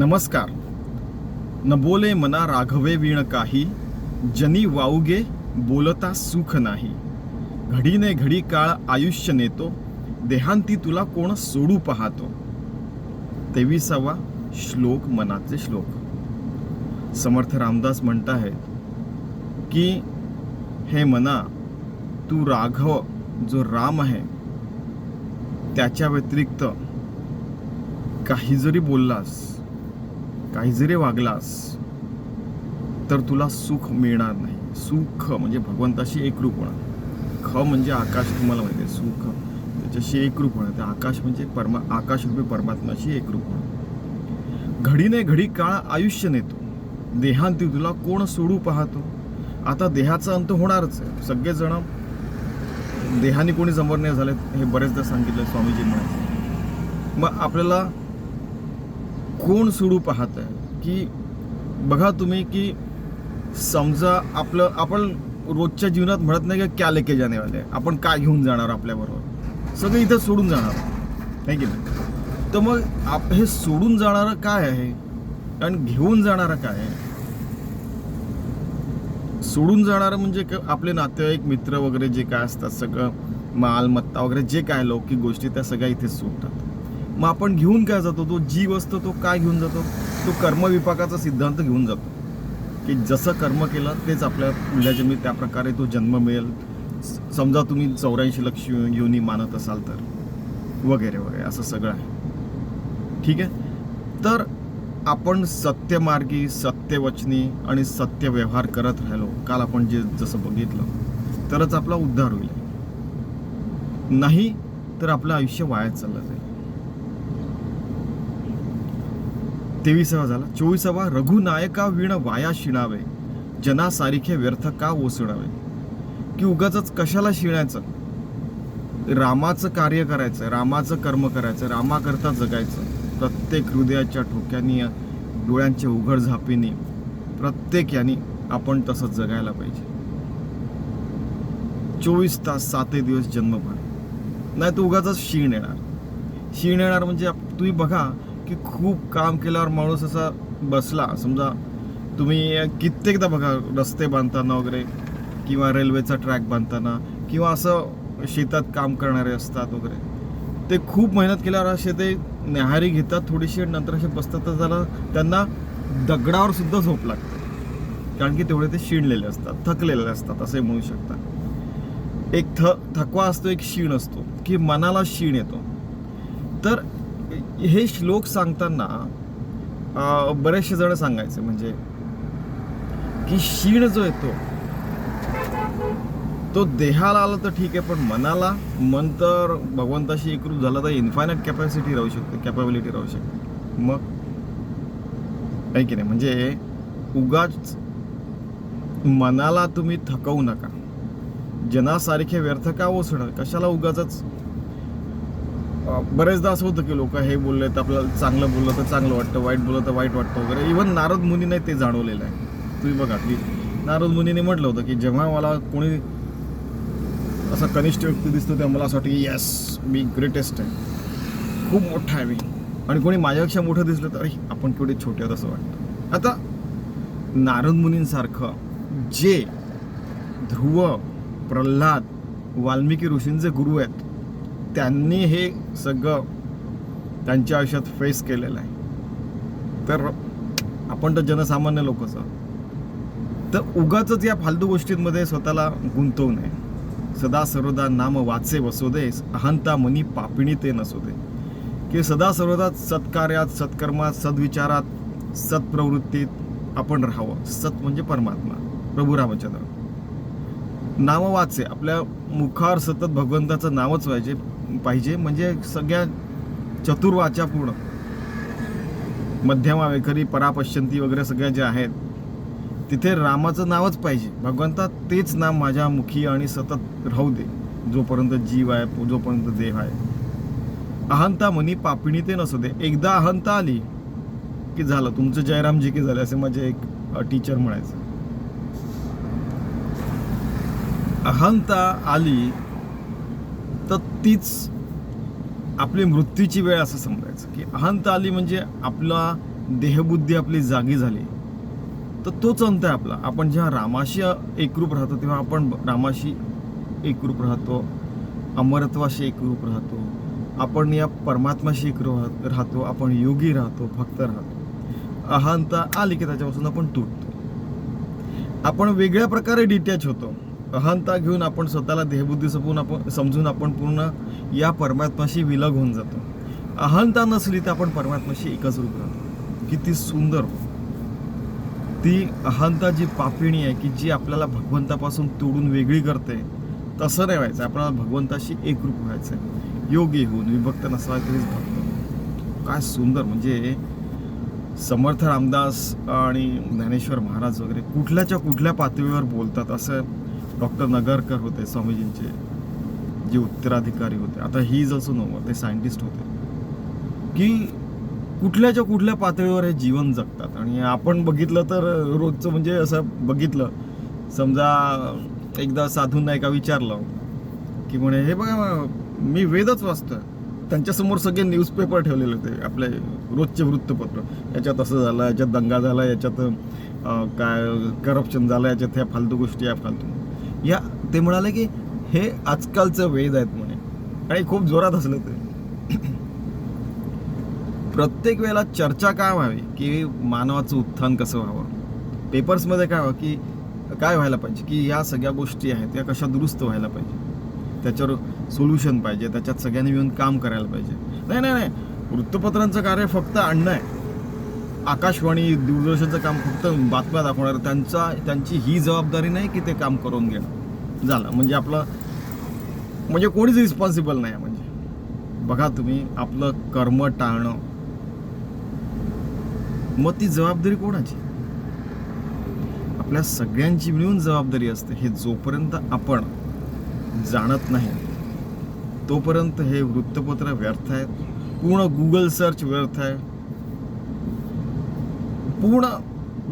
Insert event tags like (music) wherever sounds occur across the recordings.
नमस्कार. न बोले मना राघवे वीण काही जनी वाऊगे बोलता सुख नाही. घडीने घडी काळ आयुष्य नेतो देहांती तुला कोण सोडू पाहतो. तेविसावा श्लोक मनाचे श्लोक. समर्थ रामदास म्हणत आहेत की हे मना तू राघव जो राम आहे त्याच्या व्यतिरिक्त काही जरी बोललास काही जरी वागलास तर तुला सुख मिळणार नाही. सुख म्हणजे भगवंताशी एकरूप होणार ख म्हणजे आकाश तुम्हाला माहिती आहे सुख. त्याच्याशी एकरूप होणार ते आकाश म्हणजे परमा आकाश परमात्माशी एकरूप होणार घडीने घडी काळ आयुष्य नेतो. देहांती तुला कोण सोडू पाहतो? आता देहाचा अंत होणारच आहे. सगळेजण देहाने कोणी समोर नाही झालेत हे बरेचदा सांगितलं स्वामीजी म्हणायचे मग आपल्याला कोण सोडू पाहत आहे? की बघा तुम्ही की समजा आपलं आपण रोजच्या जीवनात म्हणत नाही की क्या लेके जाने वाले आपण काय घेऊन जाणार आपल्याबरोबर सगळं इथं सोडून जाणार. नाही की नाही? तर मग आप हे सोडून जाणारं काय आहे? आणि घेऊन जाणारं काय आहे? सोडून जाणारं म्हणजे क- आपले नातेवाईक मित्र वगैरे जे काय असतात सगळं मालमत्ता वगैरे जे काय लौकिक गोष्टी त्या सगळ्या इथेच सुटतात मग आपण घेऊन काय जातो? तो जीव असतो तो काय घेऊन जातो? तो कर्मविपाकाचा सिद्धांत घेऊन जातो. की जसं कर्म केलं तेच आपल्या पुढल्या जन्मी त्या प्रकारे तो जन्म मिळेल. समजा तुम्ही चौऱ्याऐंशी लक्ष योनी मानत असाल तर. वगैरे वगैरे असं सगळं आहे. ठीक आहे? तर आपण सत्यमार्गी सत्यवचनी आणि सत्य व्यवहार करत राहिलो. काल आपण जे जसं बघितलं तरच आपला उद्धार होईल. नाही तर आपलं आयुष्य वाया चाललं जाईल तेवीसावा झाला. चोवीसावा रघुनायका विण वाया शिणावे. जना सारिखे व्यर्थ का ओसडावे? की उगाच कशाला शिणायचं? रामाचं कार्य करायचं रामाचं कर्म करायचं रामाकरता जगायचं. प्रत्येक हृदयाच्या ठोक्यांनी डोळ्यांच्या उघड झापीने प्रत्येक याने आपण तसं जगायला पाहिजे. चोवीस तास सातही दिवस जन्मभर. नाही तर उगाच शीण येणार. शीण येणार म्हणजे तुम्ही बघा की खूप काम केल्यावर माणूस असा बसला. समजा तुम्ही कित्येकदा बघा रस्ते बांधताना वगैरे किंवा रेल्वेचा ट्रॅक बांधताना किंवा असं शेतात काम करणारे असतात वगैरे. ते खूप मेहनत केल्यावर असे ते न्याहारी घेतात थोडीशी नंतर असे बसतात तर झालं त्यांना दगडावर सुद्धा झोप लागते. कारण की तेवढे ते शिणलेले असतात थकलेले असतात असे म्हणू शकता. एक थ थकवा असतो एक शीण असतो की मनाला शीण येतो. तर हे श्लोक सांगताना बरेचसे जण सांगायचे म्हणजे की शीण जो येतो तो देहाला आला तर ठीक आहे पण मनाला मन तर भगवंताशी एकरूप झालं तर इन्फायनाईट कॅपॅसिटी राहू शकते कॅपॅबिलिटी राहू शकते. मग? आहे की नाही? म्हणजे उगाच मनाला तुम्ही थकवू नका. जनासारखे व्यर्थ का ओसणार कशाला उगाच बरेचदा असं होतं की लोक हे बोलले तर आपल्याला चांगलं बोललं तर चांगलं वाटतं वाईट बोललं तर वाईट वाटतं वगैरे. इव्हन नारद मुनीने ते जाणवलेलं आहे. तुम्ही बघा की नारद मुनीने म्हटलं होतं की जेव्हा मला कोणी असा कनिष्ठ व्यक्ती दिसतो तेव्हा मला असं वाटतं की येस मी ग्रेटेस्ट आहे. खूप मोठा आहे मी. आणि कोणी माझ्यापेक्षा मोठं दिसलं तर अरे आपण केवढे छोटे आहोत असं वाटतं. आता नारद मुनींसारखं जे ध्रुव प्रल्हाद वाल्मिकी ऋषींचे गुरु आहेत त्यांनी हे सगळं त्यांच्या आयुष्यात फेस केलेलं आहे. तर आपण तर जनसामान्य लोकच आहोत. तर उगाच या फालतू गोष्टींमध्ये स्वतःला गुंतवू नये. सदा सर्वदा नाम वाचे वसोदे अहंता मनी पापिणी ते नसोदे. की सदा सर्वदा सत्कार्यात सत्कर्मात सद्विचारात सत्प्रवृत्तीत आपण राहावं. सत म्हणजे परमात्मा. प्रभू रामचंद्र. नाम वाचे. आपल्या मुखावर सतत भगवंताचं नावच व्हायचे पाहिजे. म्हणजे सगळ्या चतुर्वाच्या पूर्ण मध्यमा वेखरी परापश्यंती वगैरे सगळ्या ज्या आहेत तिथे रामाचं नावच पाहिजे. भगवंता तेच नाम माझ्या मुखी आणि सतत राहू दे. जोपर्यंत जीव आहे जोपर्यंत देह आहे. अहंता म्हणी पापिणी ते नसू दे. एकदा अहंता आली की झालं. तुमचं जयरामजी की झालं असे माझे एक टीचर म्हणायचं. अहंता आली तीच आपली मृत्यूची वेळ असं समजायचं की अहंत आली म्हणजे आपला देहबुद्धी आपली जागी झाली. तर तोच अंत आहे आपला. आपण जेव्हा रामाशी एकरूप राहतो तेव्हा आपण रामाशी एकरूप राहतो अमरत्वाशी एकरूप राहतो आपण या परमात्माशी एकरूप राहतो आपण योगी राहतो भक्त राहतो. अहंता आली की त्याच्यापासून आपण तुटतो. आपण वेगळ्या प्रकारे डिटॅच होतो. अहंता घेऊन आपण स्वतःला देहबुद्धी सपून आपण समजून आपण पूर्ण या परमात्माशी विलग होऊन जातो. अहंता नसली तर आपण परमात्माशी एकच रूप राहतो. किती सुंदर. ती अहंता जी पापिणी आहे की जी आपल्याला भगवंतापासून तोडून वेगळी करते तसं नाही व्हायचं. आपल्याला भगवंताशी एकरूप व्हायचं आहे योगी होऊन विभक्त नसला तरीच भक्त. काय सुंदर. म्हणजे समर्थ रामदास आणि ज्ञानेश्वर महाराज वगैरे कुठल्याच्या कुठल्या पातळीवर बोलतात असं डॉक्टर नगरकर होते स्वामीजींचे जे उत्तराधिकारी होते. आता ही जसं नव्हतं ते सायंटिस्ट होते. की कुठल्याच्या कुठल्या पातळीवर हे जीवन जगतात? आणि आपण बघितलं तर रोजचं म्हणजे असं बघितलं. समजा एकदा साधूंना एका विचारलं की म्हणे हे बघा मी वेदच वाचतोय. त्यांच्यासमोर सगळे न्यूजपेपर ठेवलेले होते आपले रोजचे वृत्तपत्र. याच्यात असं झालं याच्यात दंगा झाला याच्यात काय करप्शन झालं याच्यात ह्या फालतू गोष्टी या फालतू. या ते म्हणाले की हे आजकालचं वेद आहेत म्हणे. आणि खूप जोरात असलं ते. प्रत्येक वेळेला चर्चा काय व्हावी? की मानवाचं उत्थान कसं व्हावं? पेपर्समध्ये काय व्हावं? की काय व्हायला पाहिजे? की या सगळ्या गोष्टी आहेत त्या कशा दुरुस्त व्हायला पाहिजे? त्याच्यावर सोल्युशन पाहिजे त्याच्यात सगळ्यांनी मिळून काम करायला पाहिजे. नाही नाही नाही. वृत्तपत्रांचं कार्य फक्त आणणं आहे. आकाशवाणी दूरदर्शनचं काम फक्त बातम्या दाखवणार त्यांचा त्यांची ही जबाबदारी नाही की ते काम करून घेणं. झालं. म्हणजे आपलं म्हणजे कोणीच रिस्पॉन्सिबल नाही आहे म्हणजे. बघा तुम्ही आपलं कर्म टाळणं. मग ती जबाबदारी कोणाची? आपल्या सगळ्यांची मिळून जबाबदारी असते. हे जोपर्यंत आपण जाणत नाही तोपर्यंत हे वृत्तपत्र व्यर्थ आहेत. पूर्ण गुगल सर्च व्यर्थ आहे. पूर्ण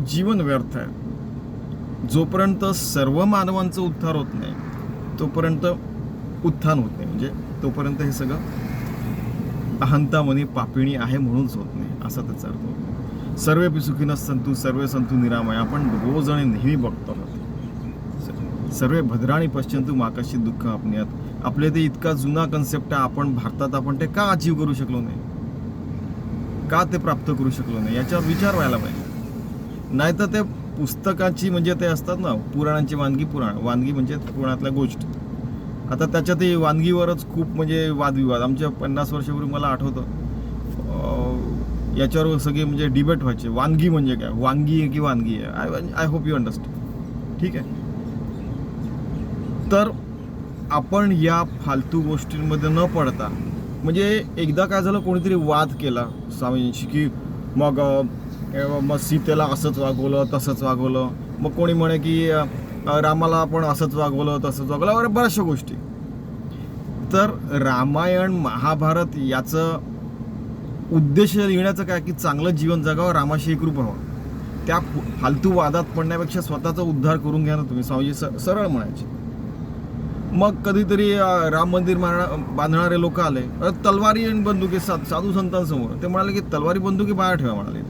जीवन व्यर्थ आहे. जोपर्यंत सर्व मानवांचं उद्धार होत नाही तोपर्यंत उत्थान होत नाही. म्हणजे तोपर्यंत हे सगळं अहंतामनी पापिणी आहे म्हणूनच होत नाही असा त्याचा अर्थ होतो. सर्वे सुखीनं संतू सर्वे संतू निरामय. आपण रोज आणि नेहमी बघतो आहोत. सर्वे भद्राणी पश्चंतू माकाशी दुःख आपण्यात. आपले ते इतका जुना कन्सेप्ट आहे आपण भारतात आपण ते का अचीव करू शकलो नाही? का ते प्राप्त करू शकलो नाही? याच्यावर विचार व्हायला पाहिजे. नाहीतर ते पुस्तकाची म्हणजे ते असतात ना पुराणांची वानगी पुराण वानगी म्हणजे पुराणातल्या गोष्ट. आता त्याच्यातही वानगीवरच खूप म्हणजे वादविवाद. आमच्या पन्नास वर्षापूर्वी मला आठवतं याच्यावर सगळे म्हणजे डिबेट व्हायचे. वानगी म्हणजे काय? वांगी आहे की वानगी आहे? I I hope you understand ठीक आहे? तर आपण या फालतू गोष्टींमध्ये न पडता म्हणजे एकदा काय झालं कोणीतरी वाद केला स्वामीजींशी की मग मग सीतेला असंच वागवलं तसंच वागवलं. मग कोणी म्हणे की रामाला आपण असंच वागवलं तसंच वागवलं वगैरे बऱ्याचशा गोष्टी. तर रामायण महाभारत याचं उद्देश लिहिण्याचं काय की चांगलं जीवन जगावं रामाशी एकरूप व्हावं. त्या फालतू वादात पडण्यापेक्षा स्वतःचा उद्धार करून घ्या ना तुम्ही स्वामीजी स- सरळ म्हणायचे. मग कधीतरी राम मंदिर बांधणारे लोक आले. तलवारी आणि बंदुकी सा साधू संतांसमोर. ते म्हणाले की तलवारी बंदुकी बाहेर ठेवा म्हणाले.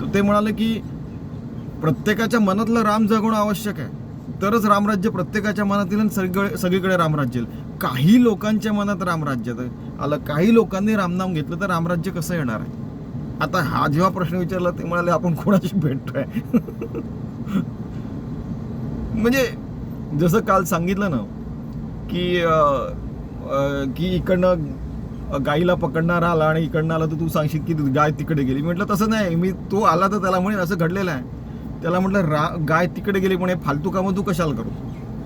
तर ते म्हणाले की प्रत्येकाच्या मनातलं राम जगवणं आवश्यक आहे. तरच रामराज्य प्रत्येकाच्या मनात येईल आणि सगळीकडे सगळीकडे रामराज्य येईल. काही लोकांच्या मनात रामराज्य आलं काही लोकांनी रामनाम घेतलं तर रामराज्य कसं येणार आहे? आता हा जेव्हा प्रश्न विचारला ते म्हणाले आपण कोणाशी भेटतोय? (laughs) म्हणजे जसं काल सांगितलं ना की की इकडनं गाईला पकडणार आला आणि इकडनं आला तर तू सांगशील की गाय तिकडे गेली. म्हटलं तसं नाही. मी तो आला तर त्याला म्हणेन असं घडलेलं आहे. त्याला म्हटलं रा गाय तिकडे गेली म्हणे फालतू कामं तू कशाला करू?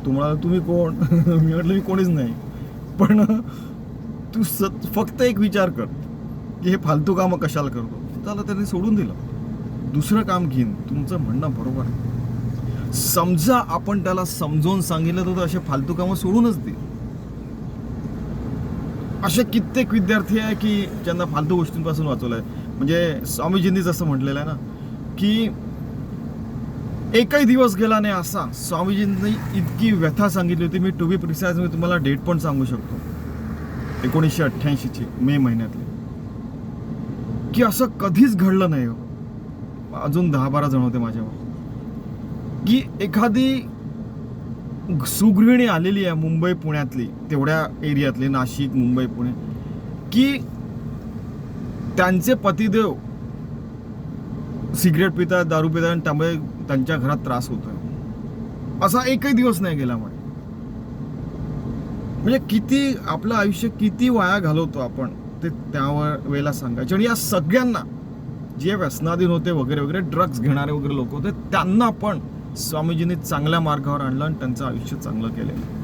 तू म्हणाला तुम्ही कोण? (laughs) मी म्हटलं मी कोणीच नाही. पण तू स फक्त एक विचार कर की हे फालतू कामं कशाला करतो? त्याला त्यांनी सोडून दिलं. दुसरं काम घेईन. तुमचं म्हणणं बरोबर आहे. समजा आपण त्याला समजावून सांगितलं तर असे फालतू कामं सोडूनच दे असे कित्येक विद्यार्थी आहे की ज्यांना फालतू गोष्टींपासून वाचवलं आहे म्हणजे स्वामीजींनी जसं म्हटलेलं आहे ना की एकही दिवस गेला नाही असा स्वामीजींनी इतकी व्यथा सांगितली होती. मी टू बी प्रिसाइज मी तुम्हाला डेट पण सांगू शकतो. एकोणीसशे अठ्ठ्याऐंशीची मे महिन्यातली. की असं कधीच घडलं नाही हो. अजून दहा बारा जण होते माझ्यावर. की एखादी सुगृहिणी आलेली आहे मुंबई पुण्यातली तेवढ्या एरियातली नाशिक मुंबई पुणे की त्यांचे पतिदेव सिगरेट पितात दारू पितात आणि त्यामुळे त्यांच्या घरात त्रास होतोय. असा एकही दिवस नाही गेला म्हणे. म्हणजे किती आपलं आयुष्य किती वाया घालवतो आपण ते त्यावर वेळेला सांगायचे. आणि या सगळ्यांना जे व्यसनाधीन होते वगैरे वगैरे ड्रग्ज घेणारे वगैरे लोक होते त्यांना पण स्वामीजींनी चांगल्या मार्गावर आणलं आणि त्यांचं आयुष्य चांगलं केलेलं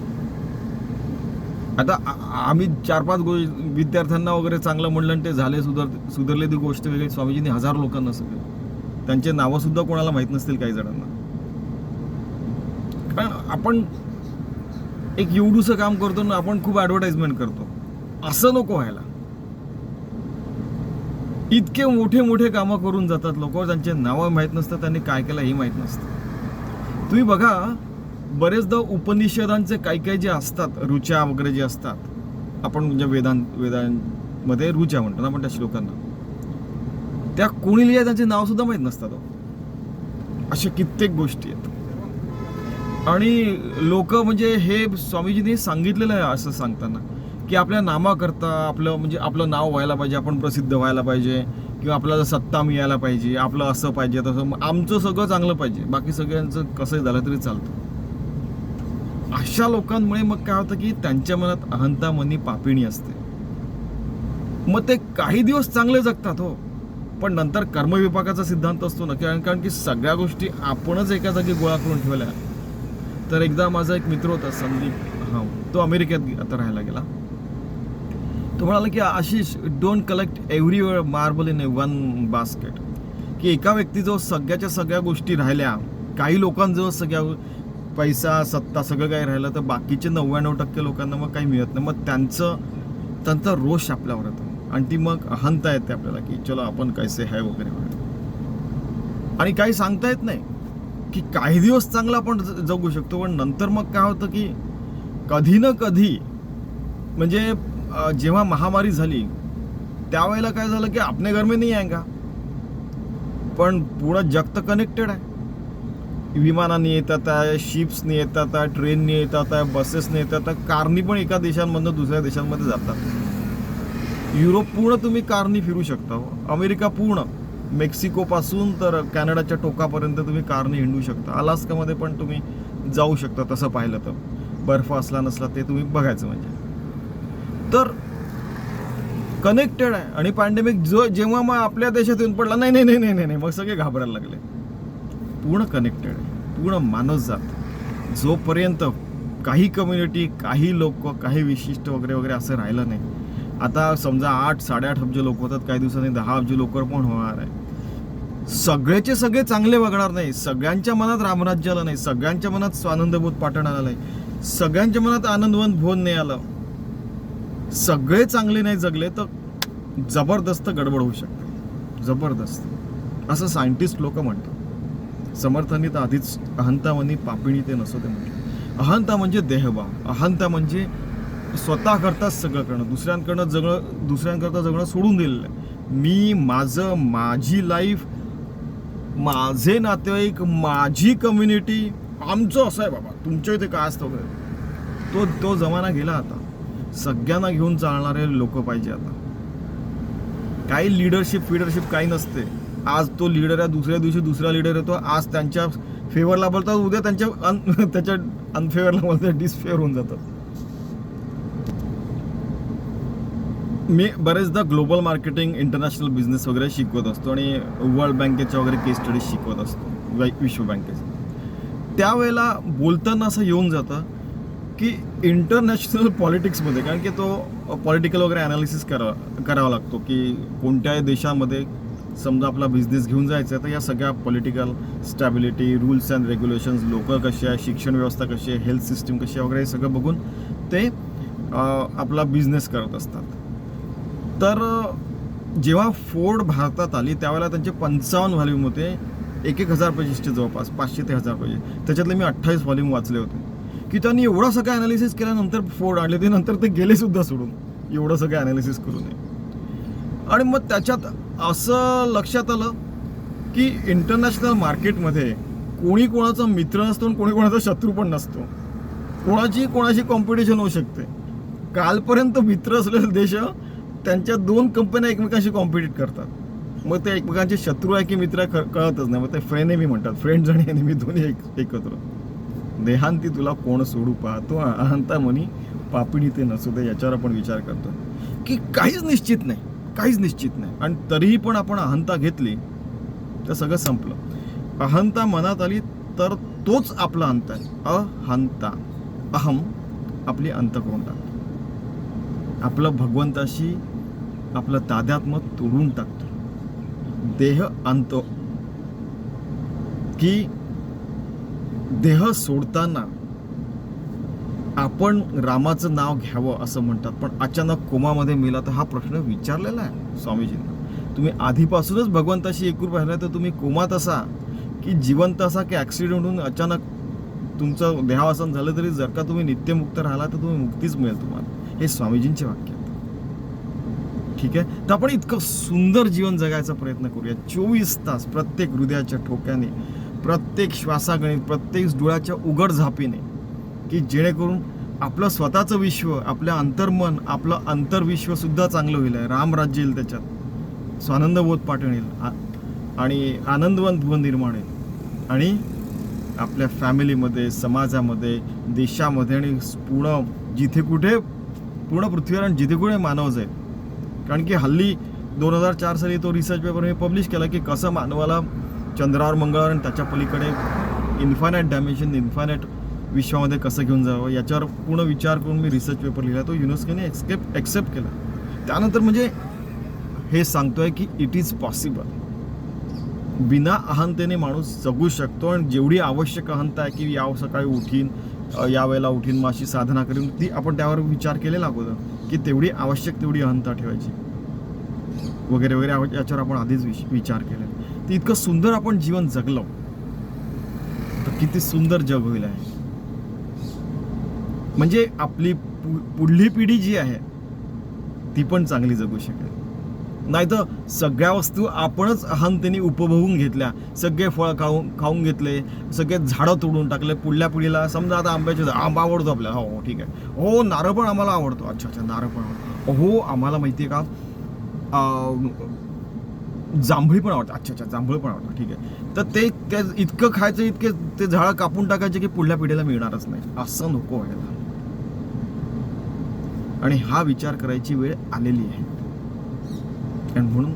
आता आम्ही चार पाच गो विद्यार्थ्यांना वगैरे चांगलं म्हणलं आणि ते झाले सुधार सुधारले ती गोष्ट वेगळी. स्वामीजींनी हजार लोकांना सांगितलं त्यांचे नावं सुद्धा कोणाला माहीत नसतील काही जणांना. कारण आपण एक एवढूसं काम करतो ना आपण खूप ॲडव्हर्टाईजमेंट करतो. असं नको व्हायला. इतके मोठे मोठे कामं करून जातात लोक त्यांचे नावं माहीत नसतात त्यांनी काय केलं हे माहीत नसतं. तुम्ही बघा बरेचदा उपनिषदांचे काही काही जे असतात रुच्या वगैरे जे असतात आपण म्हणजे वेदांत वेदांमध्ये रुच्या म्हणतो ना आपण त्या श्लोकांना त्या कोणी लिहिल्या त्यांचे नाव सुद्धा माहीत नसतात हो. अशा कित्येक गोष्टी आहेत. आणि लोक म्हणजे हे स्वामीजींनी सांगितलेलं आहे असं सांगताना की आपल्या नामाकरता आपलं म्हणजे आपलं नाव व्हायला पाहिजे आपण प्रसिद्ध व्हायला पाहिजे किंवा आपल्याला सत्ता मिळायला पाहिजे आपलं असं पाहिजे तसं मग आमचं सगळं चांगलं पाहिजे. बाकी सगळ्यांचं कसंही झालं तरी चालतं. अशा लोकांमुळे मग काय होतं की त्यांच्या मनात अहंता मनी पापिणी असते. मग ते काही दिवस चांगले जगतात हो. पण नंतर कर्मविपाकाचा सिद्धांत असतो ना कारण कारण की सगळ्या गोष्टी आपणच एका जागी गोळा करून ठेवल्या. तर एकदा माझा एक मित्र होता संदीप हा तो अमेरिकेत आता राहायला गेला. तो म्हणाला की Ashish don't collect every marble in a one basket की एका व्यक्तीजवळ सगळ्याच्या सगळ्या गोष्टी राहिल्या काही लोकांजवळ सगळ्या पैसा सत्ता सगळं काही राहिलं तर बाकीचे नव्याण्णव टक्के लोकांना मग काही मिळत नाही. मग त्यांचं त्यांचा रोष आपल्यावर येतो. आणि ती मग हंता येते आपल्याला की चलो आपण कैसे है वगैरे वगैरे. आणि काही सांगता येत नाही. की काही दिवस चांगला आपण ज- जगू शकतो पण नंतर मग काय होतं की कधी ना कधी म्हणजे जेव्हा महामारी झाली त्यावेळेला काय झालं की आपने घर में नाही आहे का? पण पूर्ण जग तर कनेक्टेड आहे. विमानाने येतात आहे शिप्सने येतात आहे ट्रेनने येतात आहे बसेसने येतात आहे कारनी पण एका देशांमधनं दुसऱ्या देशांमध्ये जातात. युरोप पूर्ण तुम्ही कारनी फिरू शकता हो. अमेरिका पूर्ण. मेक्सिकोपासून तर कॅनडाच्या टोकापर्यंत तुम्ही कारने हिंडू शकता. अलास्कामध्ये पण तुम्ही जाऊ शकता तसं पाहिलं तर. बर्फ असला नसला ते तुम्ही बघायचं म्हणजे. तर कनेक्टेड आहे. आणि पॅन्डेमिक जो जेव्हा मग आपल्या देशात येऊन पडला नाही नाही नाही नाही नाही नाही मग सगळे घाबरायला लागले. पूर्ण कनेक्टेड आहे. पूर्ण मानवजात जोपर्यंत काही कम्युनिटी काही लोक काही विशिष्ट वगैरे वगैरे असं राहिलं नाही. आता समजा आठ साडेआठ अब्ज लोक होतात काही दिवसांनी दहा अब्ज लोक पण होणार आहे. सगळ्याचे सगळे चांगले बघणार नाही. सगळ्यांच्या मनात रामराज्य आलं नाही. सगळ्यांच्या मनात स्वानंदबोध पाठण आलं नाही. सगळ्यांच्या मनात आनंदवंत भोन नाही आलं. सगळे चांगले नाही जगले तर जबरदस्त गडबड होऊ शकते. जबरदस्त. असं सायंटिस्ट लोक म्हणतात. समर्थांनी तर आधीच अहंतामनी पापिणी ते नसो ते म्हटलं. अहंता म्हणजे देहभाव. अहंता म्हणजे स्वतः करताच सगळं करणं. दुसऱ्यांकडनं जगणं दुसऱ्यांकरता जगणं सोडून दिलेलं आहे. मी माझं माझी लाईफ माझे नातेवाईक माझी कम्युनिटी आमचं असं आहे बाबा. तुमच्या इथे काय असतं वगैरे? तो तो जमाना गेला आता. सगळ्यांना घेऊन चालणारे लोक पाहिजे आता. काही लिडरशिप फिडरशिप काही नसते. आज तो लीडर आहे दुसऱ्या दिवशी दुसरा लीडर येतो. आज त्यांच्या फेवरला बोलतात उद्या त्यांच्या अन (laughs) त्याच्या अनफेवरला बोलतात डिसफेअर होऊन जातात. मी बरेचदा ग्लोबल मार्केटिंग इंटरनॅशनल बिझनेस वगैरे शिकवत असतो आणि वर्ल्ड बँकेच्या वगैरे केस स्टडीज शिकवत असतो विश्व बँकेचे त्यावेळेला बोलताना असं येऊन जातं की इंटरनॅशनल पॉलिटिक्समध्ये (laughs) कारण की तो पॉलिटिकल वगैरे अनालिसिस करा करावा लागतो की कोणत्याही देशामध्ये समजा आपला बिझनेस घेऊन जायचा आहे तर या सगळ्या political stability rules and regulations लोक कसे आहे शिक्षण व्यवस्था कशी आहे हेल्थ सिस्टीम कशी आहे वगैरे हे सगळं बघून ते आपला बिझनेस करत असतात. तर जेव्हा फोर्ड भारतात आली त्यावेळेला त्यांचे पंचावन्न व्हॉल्यूम होते. एक एक हजार पेजेसचे जवळपास पाचशे ते हजार पेजेस त्याच्यातले मी अठ्ठावीस व्हॉल्यूम वाचले होते. की त्यांनी एवढं सगळं अनालिसिस केल्यानंतर फोड आणले ते नंतर ते गेले सुद्धा सोडून. एवढं सगळं अनालिसिस करून नये आणि मग त्याच्यात असं लक्षात आलं की इंटरनॅशनल मार्केटमध्ये कोणी कोणाचा मित्र नसतो आणि कोणी कोणाचा शत्रू पण नसतो. कोणाची कोणाशी कॉम्पिटिशन होऊ शकते. कालपर्यंत मित्र असलेले देश त्यांच्या दोन कंपन्या एकमेकांशी कॉम्पिटिट करतात. मग ते एकमेकांचे शत्रू आहे की मित्र क- कळतच नाही. मग ते फ्रेनेमी म्हणतात. फ्रेंड्स आणि एनिमी दोन्ही एक एकत्र. देहांती तुला कोण सोडू पाहतो? अहंता मनी पापिणी ते नसू दे याच्यावर आपण विचार करतो. की काहीच निश्चित नाही काहीच निश्चित नाही. आणि तरीही पण आपण अहंता घेतली तर सगळं संपलं. अहंता मनात आली तर तोच आपला अंत आहे. अहंता. अहम आपली अंत करून टाकतो आपलं भगवंताशी आपलं ताद्यात्म तोडून टाकतो. देह अंत. की देह सोडताना आपण रामाचं नाव घ्यावं असं म्हणतात. पण अचानक कोमामध्ये मेला तर हा प्रश्न विचारलेला आहे स्वामीजींना. तुम्ही आधीपासूनच भगवंताशी एकरूप राहिला तर तुम्ही कोमात असा की जिवंत असा की ॲक्सिडेंट होऊन अचानक तुमचं देहावसन झालं तरी जर का तुम्ही नित्यमुक्त राहिला तर तुम्ही मुक्तीच मिळेल तुम्हाला. हे स्वामीजींचे वाक्य ठीक आहे? तर आपण इतकं सुंदर जीवन जगायचा प्रयत्न करूया. चोवीस तास प्रत्येक हृदयाच्या ठोक्याने प्रत्येक श्वासागणित प्रत्येक डोळ्याच्या उघड झापीने की जेणेकरून आपलं स्वतःचं विश्व आपलं अंतर्मन आपलं अंतर्विश्वसुद्धा चांगलं होईल. आहे रामराज्य येईल त्याच्यात. स्वानंदबोध पाठवण येईल. आणि आनंदवंत भुवन निर्माण होईल आणि आपल्या फॅमिलीमध्ये समाजामध्ये देशामध्ये आणि पूर्ण जिथे कुठे पूर्ण पृथ्वीवर आणि जिथे कुठे मानव जाईल. कारण की हल्ली दोन हजार चार साली तो रिसर्च पेपर मी पब्लिश केला की कसं मानवाला चंद्रावर मंगळावर आणि त्याच्या पलीकडे इन्फायनाईट डायमेन्शन इन्फायनाईट विश्वामध्ये कसं घेऊन जावं याच्यावर पूर्ण विचार करून मी रिसर्च पेपर लिहिला. तो युनेस्कोने एक्सेप्ट एक्सेप्ट केला. त्यानंतर म्हणजे हे सांगतोय की इट इज पॉसिबल बिना अहंतेने माणूस जगू शकतो आणि जेवढी आवश्यक अहंता आहे की या सकाळी उठीन या वेळेला उठीन मग अशी साधना करीन ती आपण त्यावर विचार केलेला अगोदर की तेवढी आवश्यक तेवढी अहंता ठेवायची. वगैरे वगैरे आव- याच्यावर आपण आधीच विचार केलेला. तर इतकं सुंदर आपण जीवन जगलो. तर किती सुंदर जग होईल आहे म्हणजे आपली पु- पुढली पिढी जी आहे ती पण चांगली जगू शकेल. नाही तर सगळ्या वस्तू आपणच अहंतेने उपभोगून घेतल्या. सगळे फळ खाऊन खाऊन घेतले. सगळे झाडं तोडून टाकले. पुढल्या पिढीला समजा आता आंब्याचे आंबा आवडतो आपल्याला. हो हो ठीक आहे. हो, हो नारळ पण आम्हाला आवडतो. अच्छा अच्छा नारळ पण आवडतो. हो आम्हाला माहिती आहे का जांभळी पण आवडतं. अच्छा अच्छा जांभळ पण आवडतं. ठीक आहे. तर ते त्या इतकं खायचं इतके ते झाडं कापून टाकायचे की पुढल्या पिढीला मिळणारच नाही. असं नको व्हायला आणि हा विचार करायची वेळ आलेली आहे. आणि म्हणून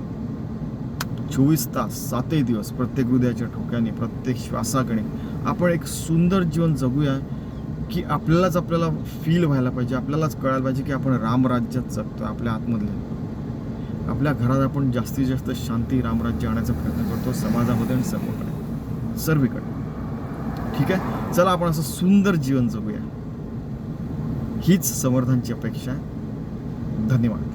चोवीस तास सातही दिवस प्रत्येक हृदयाच्या ठोक्याने प्रत्येक श्वासाकडे आपण एक सुंदर जीवन जगूया की आपल्यालाच आपल्याला फील व्हायला पाहिजे आपल्यालाच कळायला पाहिजे की आपण रामराज्यात जगतो आपल्या आतमधल्या आपल्या घरात आपण जास्तीत जास्त शांती रामराज्य आणायचा प्रयत्न करतो समाजामध्ये आणि सर्वकडे. सर्वीकडे. ठीक आहे? चला आपण असं सुंदर जीवन जगूया. हीच समर्थांची अपेक्षा आहे. धन्यवाद.